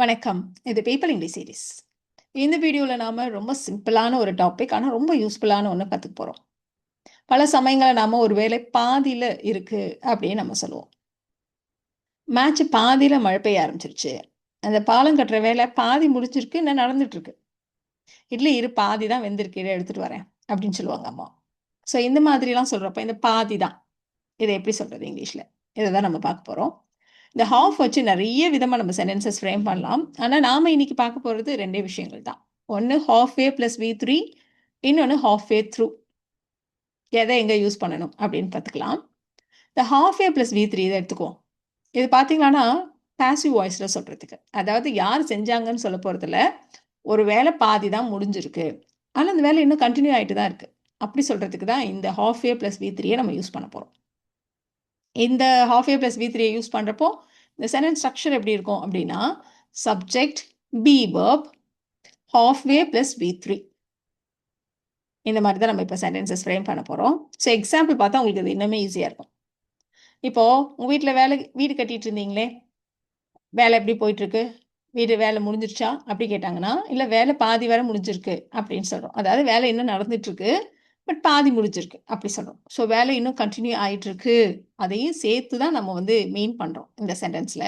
வணக்கம். இது people English series இந்த வீடியோவில் நாம் ரொம்ப சிம்பிளான ஒரு டாபிக் ஆனால் ரொம்ப யூஸ்ஃபுல்லான ஒன்று கற்றுக்க போகிறோம் பல சமயங்களை நாம் ஒரு வேலை பாதியில் இருக்குது அப்படின்னு நம்ம சொல்லுவோம். மேட்ச் பாதியில் மழை பெய்ய ஆரம்பிச்சிருச்சு. அந்த பாலம் கட்டுற வேலை பாதி முடிச்சிருக்கு இன்னும் நடந்துட்டுருக்கு இட்லி இரு பாதி தான் வெந்திருக்கு எடுத்துகிட்டு வரேன் அப்படின்னு சொல்லுவாங்க அம்மா. ஸோ இந்த மாதிரிலாம் சொல்கிறப்ப இந்த பாதி தான். இதை எப்படி சொல்கிறது இங்கிலீஷில் இதை தான் நம்ம பார்க்க போகிறோம் இந்த ஹாஃப் வச்சு நிறைய விதமாக நம்ம சென்டென்சஸ் ஃப்ரேம் பண்ணலாம். ஆனால் நாம் இன்னைக்கு பார்க்க போகிறது ரெண்டே விஷயங்கள் தான். ஒன்று half way plus V three இன்னொன்று ஹாஃப் வே த்ரூ எதை எங்கே யூஸ் பண்ணணும் அப்படின்னு பார்த்துக்கலாம். இந்த half way plus V three இதை எடுத்துக்குவோம். இது பார்த்தீங்கன்னா பாசிவ் வாய்ஸில் சொல்கிறதுக்கு அதாவது யார் செஞ்சாங்கன்னு சொல்ல போகிறதுல ஒரு வேலை பாதி தான் முடிஞ்சிருக்கு. ஆனால் அந்த வேலை இன்னும் கண்டினியூ ஆகிட்டு தான் இருக்குது அப்படி சொல்கிறதுக்கு தான் இந்த ஹாஃப் வே ப்ளஸ் வி த்ரீயை நம்ம யூஸ் பண்ண போகிறோம் இந்த ஹாஃப் ஏ ப்ளஸ் வி த்ரீயை யூஸ் பண்ணுறப்போ இந்த சென்டென்ஸ் ஸ்ட்ரக்சர் எப்படி இருக்கும் அப்படின்னா subject be verb halfway plus V three இந்த மாதிரி தான் நம்ம இப்போ சென்டென்சஸ் ஃப்ரேம் பண்ண போகிறோம் ஸோ எக்ஸாம்பிள் பார்த்தா உங்களுக்கு இது இன்னுமே ஈஸியாக இருக்கும். இப்போது உங்கள் வீட்டில் வேலை வீடு கட்டிட்டு இருந்தீங்களே? வேலை எப்படி போயிட்டுருக்கு? வீடு வேலை முடிஞ்சிருச்சா? அப்படி கேட்டாங்கன்னா இல்லை வேலை பாதி வேலை முடிஞ்சிருக்கு அப்படின்னு சொல்கிறோம் அதாவது வேலை இன்னும் நடந்துட்டுருக்கு பட் பாதி முடிஞ்சிருக்கு. அப்படி சொல்கிறோம் ஸோ வேலை இன்னும் கண்டினியூ ஆகிட்டுருக்கு அதையும் சேர்த்து தான் நம்ம வந்து மெயின் பண்ணுறோம் இந்த சென்டென்ஸில்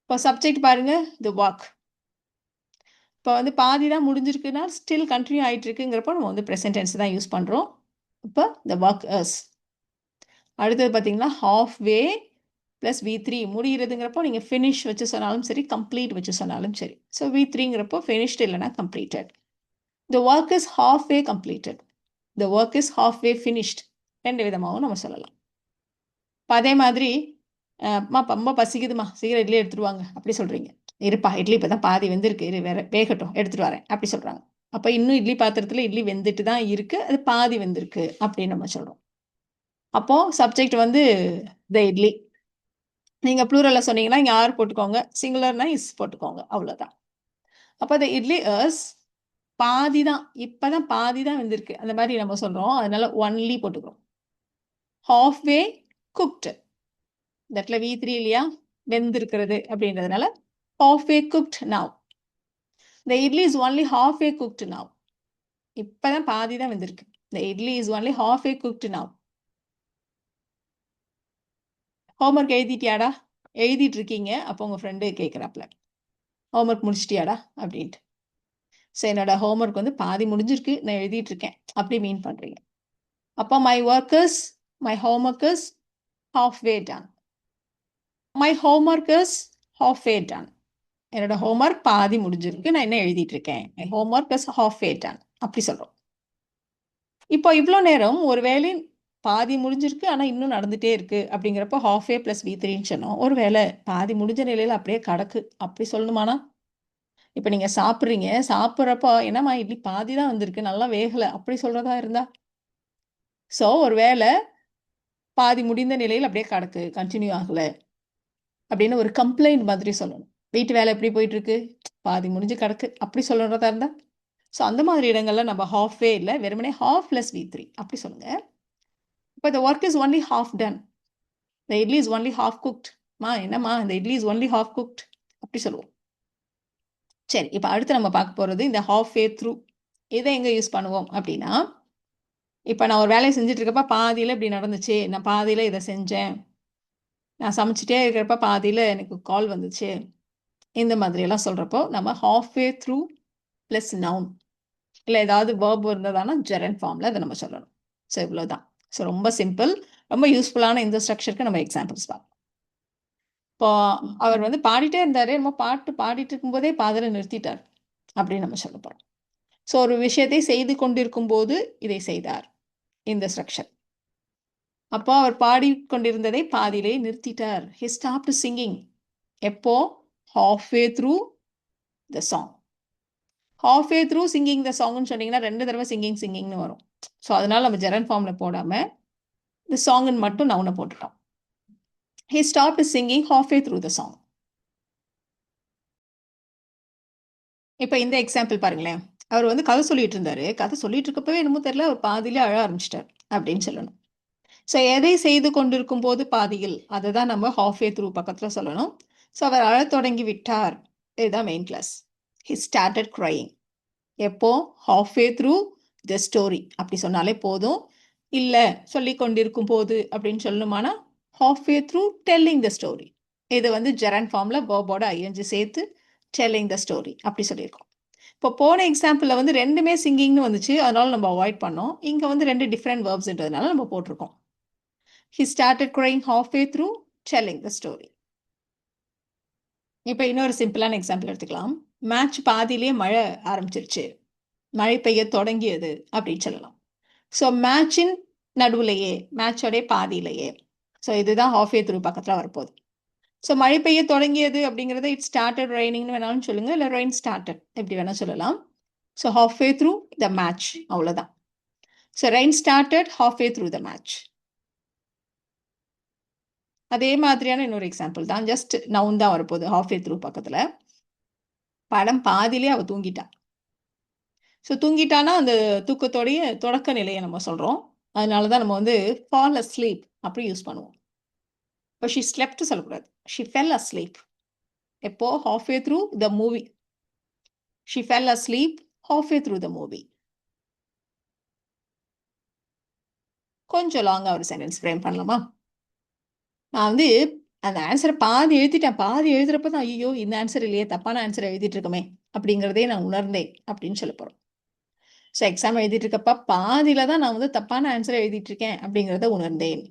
இப்போ சப்ஜெக்ட் பாருங்கள் தி ஒர்க் இப்போ வந்து பாதி தான் முடிஞ்சிருக்குன்னா ஸ்டில் கண்டினியூ ஆகிட்டு இருக்குங்கிறப்போ நம்ம வந்து ப்ரெசன்டென்ஸ் தான் யூஸ் பண்ணுறோம் இப்போ த ஒர்க் அர்ஸ் அடுத்தது பார்த்தீங்கன்னா half way plus V three முடிகிறதுங்கிறப்போ நீங்கள் ஃபினிஷ் வச்சு சொன்னாலும் சரி கம்ப்ளீட் வச்சு சொன்னாலும் சரி. ஸோ வி த்ரீங்கிறப்போ ஃபினிஷ்டு இல்லைனா completed the work is halfway completed the work is halfway finished ரெண்டு விதமாகவும் நம்ம சொல்லலாம். இப்போ அதே மாதிரி அம்மா ரொம்ப பசிக்குதுமா சீக்கிரம் இட்லி எடுத்துருவாங்க அப்படி சொல்கிறீங்க இருப்பா இட்லி இப்போ தான் பாதி வெந்திருக்கு இரு வேற வேகட்டும் எடுத்துகிட்டு வரேன் அப்படி சொல்கிறாங்க அப்போ இன்னும் இட்லி பாத்திரத்தில் இட்லி வெந்துட்டு தான் இருக்குது அது பாதி வெந்திருக்கு அப்படின்னு நம்ம சொல்கிறோம் அப்போது சப்ஜெக்ட் வந்து த இட்லி நீங்கள் ப்ளூரலில் சொன்னீங்கன்னா இங்கே ஆர் போட்டுக்கோங்க சிங்குலர்னா இஸ் போட்டுக்கோங்க அவ்வளோதான் அப்போ த இட்லி அஸ் பாதி தான் இப்போ தான் பாதி தான் வந்திருக்கு. அந்த மாதிரி நம்ம சொல்கிறோம் அதனால ஒன்லி போட்டுக்கிறோம். ஹாஃப் வே குக்டு இந்த இடத்துல வி த்ரீ இல்லையா? வெந்திருக்கிறது அப்படின்றதுனால halfway cooked now the idli is only halfway cooked now இப்போ தான் பாதி தான் வந்திருக்கு. இந்த idli is only halfway cooked now homework எழுதிட்டியாடா? எழுதிட்டு இருக்கீங்க அப்போ உங்கள் ஃப்ரெண்டு கேட்குறாப்ல ஹோம்ஒர்க் முடிச்சிட்டியாடா? அப்படின்ட்டு. ஸோ என்னோட ஹோம்ஒர்க் வந்து பாதி முடிஞ்சிருக்கு. நான் எழுதிட்டு இருக்கேன் அப்படி மீன் பண்ணுறீங்க அப்போ my workers my homeworkers halfway done my homeworkers halfway done என்னோட ஹோம்ஒர்க் பாதி முடிஞ்சிருக்கு. நான் என்ன எழுதிட்டு இருக்கேன் my homework is halfway done அப்படி சொல்கிறோம் இப்போ இவ்வளோ நேரம் ஒரு வேலை பாதி முடிஞ்சிருக்கு ஆனால் இன்னும் நடந்துகிட்டே இருக்குது அப்படிங்கிறப்போ ஹாஃப் ஏ ப்ளஸ் வி த்ரீன்னு சொன்னோம். ஒரு வேலை பாதி முடிஞ்ச நிலையில் அப்படியே கடக்கு. அப்படி சொல்லணுமானா? இப்போ நீங்கள் சாப்பிட்றீங்க சாப்பிட்றப்போ என்னம்மா இட்லி பாதி தான் வந்திருக்கு நல்லா வேகலை அப்படி சொல்கிறதா இருந்தா? ஸோ ஒரு வேலை பாதி முடிந்த நிலையில் அப்படியே கிடக்கு கண்டினியூ ஆகலை அப்படின்னு ஒரு கம்ப்ளைண்ட் மாதிரி சொல்லணும். வீட்டு வேலை எப்படி போயிட்டுருக்கு? பாதி முடிஞ்சு கிடக்கு அப்படி சொல்கிறதா இருந்தா? ஸோ அந்த மாதிரி இடங்களில் நம்ம ஹாஃப் வே இல்லை வெறுமனே ஹாஃப் ப்ளஸ் வி த்ரீ அப்படி சொல்லுங்கள் இப்போ the work is only half done the idli is only half cooked மா என்னம்மா இந்த idli is only half cooked அப்படி சொல்லுவோம். சரி இப்போ அடுத்து நம்ம பார்க்க போகிறது இந்த ஹாஃப் வே த்ரூ இதை எங்கே யூஸ் பண்ணுவோம் அப்படின்னா இப்போ நான் ஒரு வேலையை செஞ்சுட்டு இருக்கப்ப பாதியில் இப்படி நடந்துச்சு நான் பாதியில் இதை செஞ்சேன். நான் சமைச்சிட்டே இருக்கிறப்ப பாதியில் எனக்கு கால் வந்துச்சு. இந்த மாதிரியெல்லாம் சொல்கிறப்போ நம்ம half way through plus noun இல்லை ஏதாவது வேர்ப் இருந்ததானா ஜெரன் ஃபார்மில் அதை நம்ம சொல்லணும். ஸோ இவ்வளோ தான் ஸோ ரொம்ப சிம்பிள் ரொம்ப யூஸ்ஃபுல்லான இந்த ஸ்ட்ரக்சருக்கு நம்ம எக்ஸாம்பிள்ஸ் பார்க்கலாம் இப்போ அவர் வந்து பாடிட்டே இருந்தார். நம்ம பாட்டு பாடிட்டு இருக்கும்போதே பாதில் நிறுத்திட்டார் அப்படின்னு நம்ம சொல்ல போகிறோம் ஸோ ஒரு விஷயத்தை செய்து கொண்டிருக்கும் போது இதை செய்தார் இந்த ஸ்ட்ரக்சர் அப்போ அவர் பாடிக்கொண்டிருந்ததை பாதியிலே நிறுத்திட்டார். ஹி ஸ்டாப் சிங்கிங் எப்போ? Halfway through the song halfway through singing the சாங்னு சொன்னீங்கன்னா ரெண்டு தடவை சிங்கிங் சிங்கிங்னு வரும். ஸோ அதனால் நம்ம ஜெரன் ஃபார்மில் போடாமல் இந்த சாங்குன்னு மட்டும் நவுனை போட்டுட்டோம். He stop is singing halfway through the song இப்போ இந்த எக்ஸாம்பிள் பாருங்களேன். அவர் வந்து கதை சொல்லிட்டு இருந்தாரு. கதை சொல்லிட்டு இருக்கப்பவே என்னமோ தெரியல அவர் பாதியிலே அழ ஆரம்பிச்சிட்டார் அப்படின்னு சொல்லணும். ஸோ எதை செய்து கொண்டிருக்கும் போது பாதியில்? அதை தான் நம்ம ஹாஃப் ஏ த்ரூ பக்கத்தில் சொல்லணும். ஸோ அவர் அழ தொடங்கி விட்டார். இதுதான் main class he started crying எப்போ? Half a through the story அப்படி சொன்னாலே போதும். இல்லை சொல்லி கொண்டிருக்கும் போது அப்படின்னு சொல்லணுமானா half way through telling the story இது வந்து ஜெரன் ஃபார்மில் வேர்போட ஐஎன்ஜி சேர்த்து டெல்லிங் த ஸ்டோரி அப்படி சொல்லியிருக்கோம். இப்போ போன எக்ஸாம்பிளில் வந்து ரெண்டுமே சிங்கிங்னு வந்துச்சு. அதனால நம்ம அவாய்ட் பண்ணோம். இங்கே வந்து ரெண்டு டிஃப்ரெண்ட் வேர்ப்ஸ்ன்றதுனால நம்ம போட்டிருக்கோம். He started crying halfway through telling the story இப்போ இன்னொரு சிம்பிளான எக்ஸாம்பிள் எடுத்துக்கலாம். மேட்ச் பாதியிலேயே மழை ஆரம்பிச்சிருச்சு. மழை பெய்ய தொடங்கியது அப்படின்னு சொல்லலாம். ஸோ மேட்சின் நடுவுலையே மேட்சோடைய பாதியிலேயே ஸோ இதுதான் ஹாஃப் ஏ த்ரூ பக்கத்தில் வரப்போகுது. ஸோ மழை பெய்ய தொடங்கியது அப்படிங்கிறத இட் ஸ்டார்டட் ரெய்னிங்னு வேணாலும் சொல்லுங்கள் இல்லை ரெயின் ஸ்டார்டட் எப்படி வேணால் சொல்லலாம். So halfway through the match அவ்வளோதான் so rain started halfway through the match அதே மாதிரியான இன்னொரு எக்ஸாம்பிள் தான். ஜஸ்ட் நவுன் தான் வரப்போகுது ஹாஃப் வே த்ரூ பக்கத்தில். படம் பாதியிலே அவள் தூங்கிட்டா. ஸோ தூங்கிட்டானா அந்த தூக்கத்தோடைய தொடக்க நிலையை நம்ம சொல்கிறோம் அதனால தான் நம்ம வந்து ஃபால் அ ஸ்லீப் அப்படி யூஸ் பண்ணுவோம். இப்போ ஷி ஸ்லெப்ட் சொல்லக்கூடாது. ஷி ஃபெல் அ ஸ்லீப் எப்போ? Halfway through the movie she fell asleep halfway through the movie கொஞ்சம் லாங்காக ஒரு சென்டென்ஸ் ஃப்ரேம் பண்ணலாமா? நான் வந்து அந்த ஆன்சரை பாதி எழுதிட்டேன். பாதி எழுதுறப்ப தான் ஐயோ இந்த ஆன்சர் இல்லையே தப்பான ஆன்சர் எழுதிட்டு இருக்கமே அப்படிங்கிறதே நான் உணர்ந்தேன் அப்படின்னு சொல்ல போகிறோம் ஸோ எக்ஸாம் எழுதிட்டு இருக்கப்ப பாதியில தான் நான் வந்து தப்பான ஆன்சரை எழுதிட்டு இருக்கேன் அப்படிங்கிறத உணர்ந்தேன்.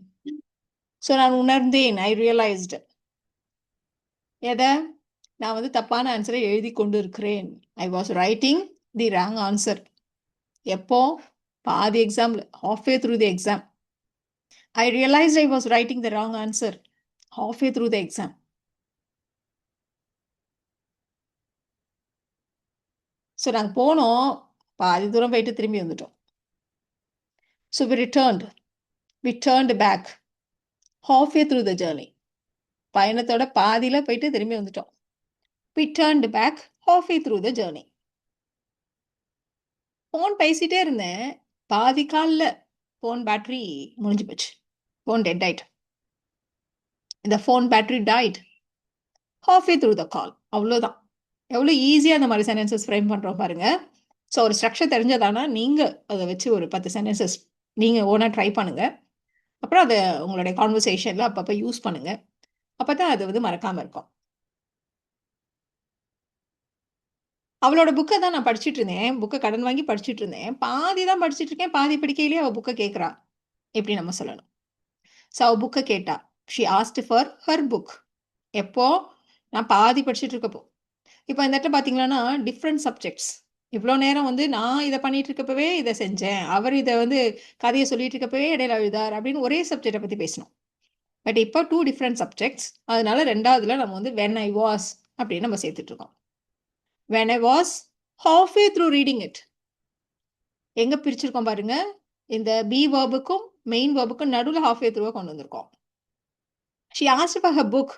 ஸோ நான் உணர்ந்தேன். ஐ ரியலைஸ்டு எதை? நான் வந்து தப்பான ஆன்சரை எழுதி கொண்டு இருக்கிறேன் I was writing the wrong answer எப்போ? பாதி எக்ஸாம்ல halfway through the exam I realise I was writing the wrong answer half halfway through the exam so நாங்கள் போனோம். பாதி தூரம் போயிட்டு திரும்பி வந்துட்டோம். So we returned we turned back half a through the journey பயணத்தோட பாதியில் போயிட்டு திரும்பி வந்துட்டோம். We turned back half a through the journey phone பேசிகிட்டே இருந்தேன். பாதி காலில் ஃபோன் பேட்ரி முடிஞ்சு போச்சு. ஃபோன் டெட் dead இந்த phone battery battery half a through the call அவ்வளோதான் எவ்வளோ ஈஸியாக அந்த மாதிரி சென்டென்சஸ் ஃப்ரேம் பண்ணுறோம் பாருங்க. ஸோ ஒரு ஸ்ட்ரக்சர் தெரிஞ்சதானா நீங்கள் அதை வச்சு ஒரு பத்து சென்டென்சஸ் நீங்கள் ஓனாக ட்ரை பண்ணுங்கள் அப்புறம் அதை உங்களுடைய கான்வர்சேஷனில் அப்பப்போ யூஸ் பண்ணுங்கள் அப்போ தான் அது வந்து மறக்காமல் இருக்கும். அவளோட புக்கை தான் நான் படிச்சுட்டு இருந்தேன். புக்கை கடன் வாங்கி படிச்சுட்டு இருந்தேன். பாதி தான் படிச்சுட்டு இருக்கேன். பாதி படிக்கையிலேயே அவள் புக்கை கேட்குறா எப்படி நம்ம சொல்லணும்? ஸோ அவள் புக்கை கேட்டா. She asked for her book எப்போ? நான் பாதி படிச்சுட்டு இருக்கப்போ. இப்போ இந்த இடத்துல பார்த்தீங்கன்னா டிஃப்ரெண்ட் சப்ஜெக்ட்ஸ் இவ்வளோ நேரம் வந்து நான் இதை பண்ணிட்டு இருக்கப்பவே இதை செஞ்சேன். அவர் இதை வந்து கதையை சொல்லிட்டு இருக்கப்பவே இடையில அழுதார் அப்படின்னு ஒரே சப்ஜெக்டை பற்றி பேசணும் பட் இப்போ டூ டிஃப்ரெண்ட் சப்ஜெக்ட்ஸ் அதனால ரெண்டாவதுல நம்ம வந்து வென் ஐ வாஸ் அப்படின்னு நம்ம சேர்த்துட்டு இருக்கோம் when I was halfway through reading it எங்கே பிரிச்சிருக்கோம் பாருங்க. இந்த பி வேர்புக்கும் மெயின் வேர்புக்கும் நடுவில் ஹாஃப் வே த்ரூவாக கொண்டு வந்திருக்கோம். She asked for her book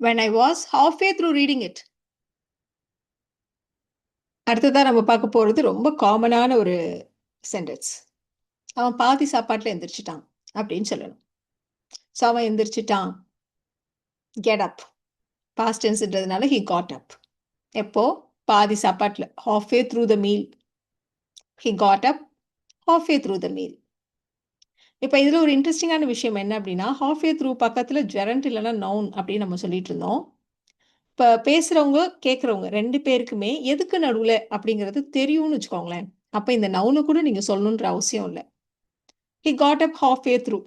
when I was halfway through reading it அடுத்ததாக நம்ம பார்க்க போகிறது ரொம்ப காமனான ஒரு சென்டென்ஸ் அவன் பாதி சாப்பாட்டில் எந்திரிச்சிட்டான் அப்படின்னு சொல்லணும். ஸோ அவன் எந்திரிச்சிட்டான். கெட் அப் பாஸ்ட் டென்ஸ்ன்றதுனால ஹி காட் அப் எப்போ? பாதி சாப்பாட்டில். Halfway through the meal he got up halfway through the meal இப்போ இதில் ஒரு இன்ட்ரெஸ்டிங்கான விஷயம் என்ன அப்படின்னா ஹாஃப் வே த்ரூ பக்கத்தில் ஜெரண்ட் இல்லைன்னா நவுன் அப்படின்னு நம்ம சொல்லிட்டு இருந்தோம். இப்போ பேசுகிறவங்க கேட்குறவங்க ரெண்டு பேருக்குமே எதுக்கு நடுவில் அப்படிங்கிறது தெரியும்னு வச்சுக்கோங்களேன். அப்போ இந்த நவுனு கூட நீங்கள் சொல்லணுன்ற அவசியம் இல்லை. He got up halfway through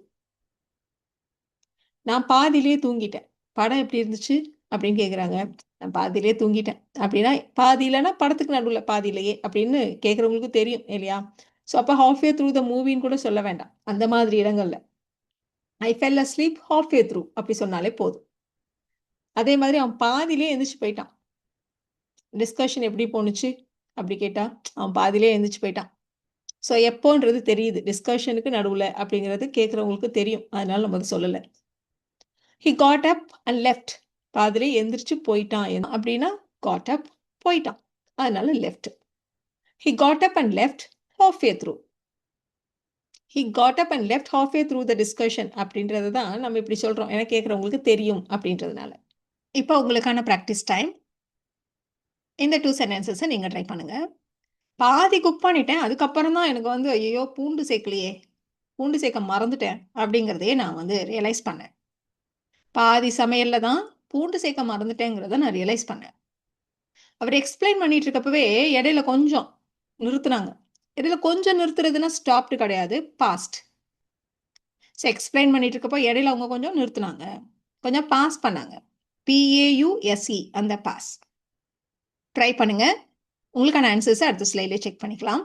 நான் பாதியிலேயே தூங்கிட்டேன். படம் எப்படி இருந்துச்சு அப்படின்னு கேட்குறாங்க நான் பாதியிலே தூங்கிட்டேன். அப்படின்னா பாதியிலன்னா படத்துக்கு நடுவில் பாதியிலேயே அப்படின்னு கேட்குறவங்களுக்கு தெரியும் இல்லையா? ஸோ அப்போ ஹாஃப் வே த்ரூ த மூவின்னு கூட சொல்ல வேண்டாம். அந்த மாதிரி இடங்கள்ல. I fell asleep halfway through அப்படி சொன்னாலே போதும். அதே மாதிரி அவன் பாதியிலே எந்திரிச்சு போயிட்டான். டிஸ்கஷன் எப்படி போணுச்சு? அப்படி கேட்டா அவன் பாதியிலே எந்திரிச்சு போயிட்டான். ஸோ எப்போன்றது தெரியுது. டிஸ்கஷனுக்கு நடுவில் அப்படிங்கிறது கேட்குறவங்களுக்கு தெரியும். அதனால நம்ம அதை சொல்லலை. He got up and left பாதிலே எந்திரிச்சு போயிட்டான். அப்படின்னா காட் அப் போயிட்டான். அதனால left he got up and left half a through he got up and left half a through the discussion அப்படின்றது தான் நம்ம இப்படி சொல்கிறோம் ஏன்னா கேட்குறவங்களுக்கு தெரியும் அப்படின்றதுனால. இப்போ உங்களுக்கான ப்ராக்டிஸ் டைம் இந்த டூ சென்டென்சஸை நீங்கள் ட்ரை பண்ணுங்கள் பாதி குக் பண்ணிட்டேன் அதுக்கப்புறம் தான் எனக்கு வந்து ஐயோ பூண்டு சேர்க்கலையே பூண்டு சேர்க்க மறந்துட்டேன் அப்படிங்கிறதையே நான் வந்து ரியலைஸ் பண்ணேன். பாதி சமையலில் தான் பூண்டு சேர்க்க மறந்துட்டேங்கிறத நான் ரியலைஸ் பண்ணேன். அவர் எக்ஸ்பிளைன் பண்ணிட்டு இருக்கப்பவே இடையில கொஞ்சம் நிறுத்துனாங்க. இடையில கொஞ்சம் நிறுத்துறதுன்னா ஸ்டாப்டு கிடையாது பாஸ்ட் ஸோ எக்ஸ்பிளைன் பண்ணிட்டு இருக்கப்போ இடையில அவங்க கொஞ்சம் நிறுத்துனாங்க. கொஞ்சம் பாஸ் பண்ணாங்க. பிஏயுஎஸ்இ அந்த பாஸ் ட்ரை பண்ணுங்க. உங்களுக்கான ஆன்சர்ஸை அடுத்த ஸ்லைடில் செக் பண்ணிக்கலாம்.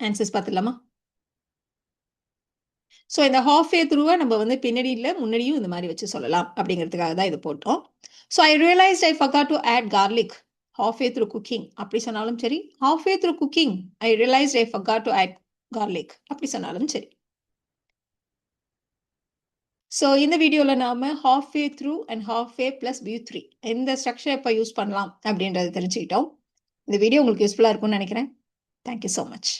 ஆன்சர்ஸ் பார்த்துடலாமா? ஸோ இந்த ஹாஃப் ஏ த்ரூவை நம்ம வந்து பின்னாடியில் முன்னாடியும் இந்த மாதிரி வச்சு சொல்லலாம் அப்படிங்கிறதுக்காக தான் இது போட்டோம். So I realised I forgot to add garlic half a through cooking அப்படி சொன்னாலும் சரி. Half a through cooking I realised I forgot to add garlic அப்படி சொன்னாலும் சரி. ஸோ இந்த வீடியோவில் நாம் halfway through and halfway plus V three எந்த ஸ்ட்ரக்சர் எப்போ யூஸ் பண்ணலாம் அப்படின்றத தெரிஞ்சுக்கிட்டோம். இந்த வீடியோ உங்களுக்கு யூஸ்ஃபுல்லாக இருக்கும்னு நினைக்கிறேன். Thank you so much